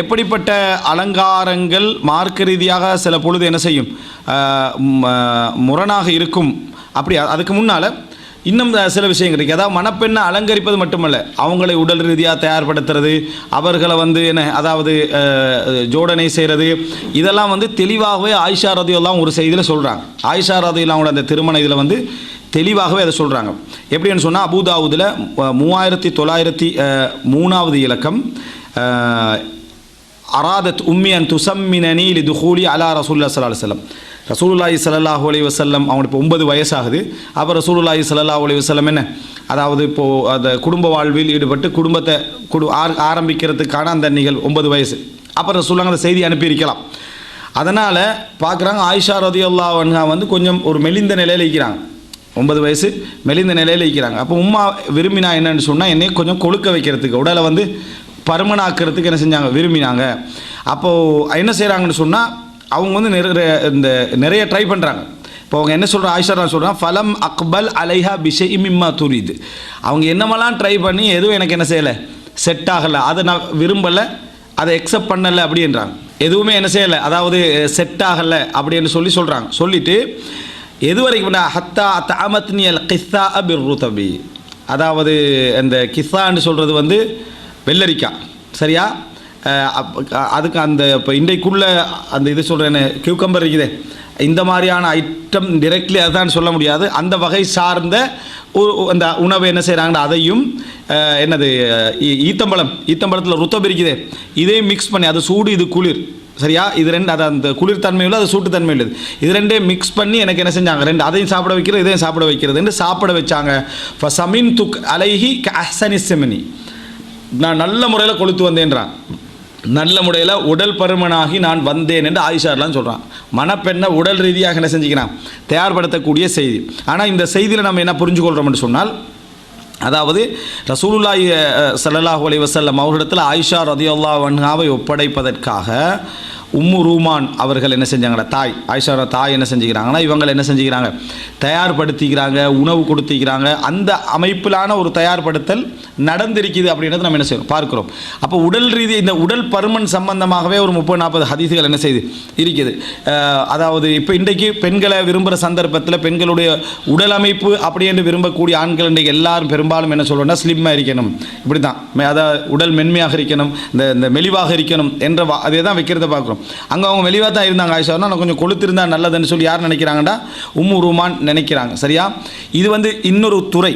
எப்படிப்பட்ட அலங்காரங்கள் மார்க்க ரீதியாக சில பொழுது என்ன செய்யும்? முரணாக இருக்கும். அப்படி அதுக்கு முன்னால் இன்னும் சில விஷயங்கள் இருக்குது அதாவது மணப்பெண்ணை அலங்கரிப்பது மட்டுமல்ல. அவங்களை உடல் ரீதியாக தயார்படுத்துறது அவர்களை வந்து என்ன அதாவது ஜோடனை செய்கிறது இதெல்லாம் வந்து தெளிவாகவே ஆயிஷா ரதியெல்லாம் ஒரு செய்தியில் சொல்கிறாங்க ஆயிஷா ரதியெல்லாம் அந்த திருமண இதில் வந்து தெளிவாகவே அதை சொல்கிறாங்க எப்படின்னு சொன்னால் அபுதாவுதில் மூவாயிரத்தி தொள்ளாயிரத்தி மூணாவது இலக்கம் அராதத் உம்மி அன் துசம்மினி லி துஹூலி அலா ரசூல்லா சல்லா அலுவலம் ரசூலுல்லாஹி ஸல்லல்லாஹு அலி வசல்லம் அவனுக்கு இப்போ ஒன்பது வயசாகுது. அப்போ ரசூலுல்லாஹி ஸல்லல்லாஹு அலி வசல்லம் என்ன? அதாவது இப்போது அந்த குடும்ப வாழ்வில் ஈடுபட்டு குடும்பத்தை குடு ஆர் ஆரம்பிக்கிறதுக்கான அந்த நிகழ்வு ஒன்பது வயசு. அப்புறம் ரசூலுல்லாஹ் அந்த செய்தி அனுப்பியிருக்கலாம். அதனால் பார்க்குறாங்க ஆயிஷா ரதியுல்லா அன்ஹா வந்து கொஞ்சம் ஒரு மெலிந்த நிலையில் இருக்கிறாங்க. ஒன்பது வயசு மெலிந்த நிலையில் இருக்கிறாங்க. அப்போ உம்மா விரும்பினா என்னன்னு சொன்னால் என்னை கொஞ்சம் கொழுக்க வைக்கிறதுக்கு. உடலை வந்து பருமனாக்கிறதுக்கு என்ன செஞ்சாங்க? விரும்பினாங்க. அப்போது என்ன செய்கிறாங்கன்னு சொன்னால் அவங்க வந்து நிறைய இந்த நிறைய ட்ரை பண்ணுறாங்க இப்போ அவங்க என்ன சொல்கிற ஆயிஷா சொல்கிறாங்க ஃபலம் அக்பல் அலைஹா பிஷை இம்மா துரிது. அவங்க என்னமெல்லாம் ட்ரை பண்ணி எதுவும் எனக்கு என்ன செய்யலை? செட் ஆகலை. அதை நான் விரும்பலை அதை எக்ஸப்ட் பண்ணலை அப்படின்றாங்க. எதுவுமே என்ன செய்யலை. அதாவது செட் ஆகலை அப்படின்னு சொல்லி சொல்கிறாங்க சொல்லிவிட்டு எது வரைக்கும் ஹத்தா தாமத்னியல் கிஸ்ஸா அபிர் ருதபி அதாவது அந்த கிஸ்ஸான்னு சொல்கிறது வந்து வெள்ளரிக்காய். சரியா? அதுக்கு அந்த இப்போ இன்றைக்குள்ள அந்த இது சொல்கிறேன்னு கியூக்கம்பர் இருக்குதே. இந்த மாதிரியான ஐட்டம் டிரெக்ட்லி அதான் சொல்ல முடியாது. அந்த வகை சார்ந்த அந்த உணவை என்ன செய்கிறாங்கன்னா அதையும் என்னது ஈ- ஈத்தம்பழம் ஈத்தம்பழத்தில் ருத்தம் இருக்குதே. இதையும் மிக்ஸ் பண்ணி அது சூடு இது குளிர். சரியா? இது ரெண்டு அது அந்த குளிர் தன்மை உள்ளது அது சூட்டு தன்மை உள்ளது இது ரெண்டே மிக்ஸ் பண்ணி எனக்கு என்ன செஞ்சாங்க? ரெண்டு அதையும் சாப்பிட வைக்கிறது இதையும் சாப்பிட வைக்கிறதுன்னு சாப்பிட வச்சாங்க. சமின் துக் அலைஹி காசனி செமினி. நான் நல்ல முறையில் கொளுத்து வந்தேன்றான். நல்ல முறையில் உடல் பருமனாகி நான் வந்தேன் என்று ஆயிஷார்லாம் சொல்கிறான் மணப்பெண்ணை உடல் ரீதியாக என்ன செஞ்சுக்கிறான்? தயார்படுத்தக்கூடிய செய்தி. ஆனால் இந்த செய்தியில் நம்ம என்ன புரிஞ்சுக்கொள்கிறோம்னு சொன்னால் அதாவது ரசூலுல்லாய் அஹ், ஸல்லல்லாஹு அலைஹி அவர்களிடத்தில் ஆயிஷா ரதியுல்லா வன்ஹாவை ஒப்படைப்பதற்காக உம்மு ரூமான் அவர்கள் என்ன செஞ்சாங்களா தாய் ஆயிஷாவோட தாய் என்ன செஞ்சுக்கிறாங்கன்னா இவங்க என்ன செஞ்சுக்கிறாங்க? தயார்படுத்திக்கிறாங்க உணவு கொடுத்திக்கிறாங்க. அந்த அமைப்பிலான ஒரு தயார்படுத்தல் நடந்திருக்குது அப்படின்றத நம்ம என்ன செய்யணும் பார்க்குறோம். அப்போ உடல் ரீதி இந்த உடல் பருமன் சம்பந்தமாகவே ஒரு முப்பது நாற்பது ஹதீசுகள் என்ன செய்யுது இருக்குது. அதாவது இப்போ இன்றைக்கு பெண்களை விரும்புகிற சந்தர்ப்பத்தில் பெண்களுடைய உடல் அமைப்பு அப்படி என்று விரும்பக்கூடிய ஆண்கள் இன்றைக்கு எல்லாரும் பெரும்பாலும் என்ன சொல்றோம்னா ஸ்லிம்மாக இருக்கணும். இப்படி தான் அதாவது உடல் மென்மையாக இருக்கணும் இந்த இந்த மெலிவாக இருக்கணும் என்ற வா- அதே தான் வைக்கிறத பார்க்குறோம். அங்கே அவங்க மெலிவாக தான் இருந்தாங்க ஆயிஷானா நான் கொஞ்சம் கொளுத்திருந்தா நல்லதுன்னு சொல்லி யார் நினைக்கிறாங்கடா? உம்மு ரூமான் நினைக்கிறாங்க சரியா? இது வந்து இன்னொரு துறை.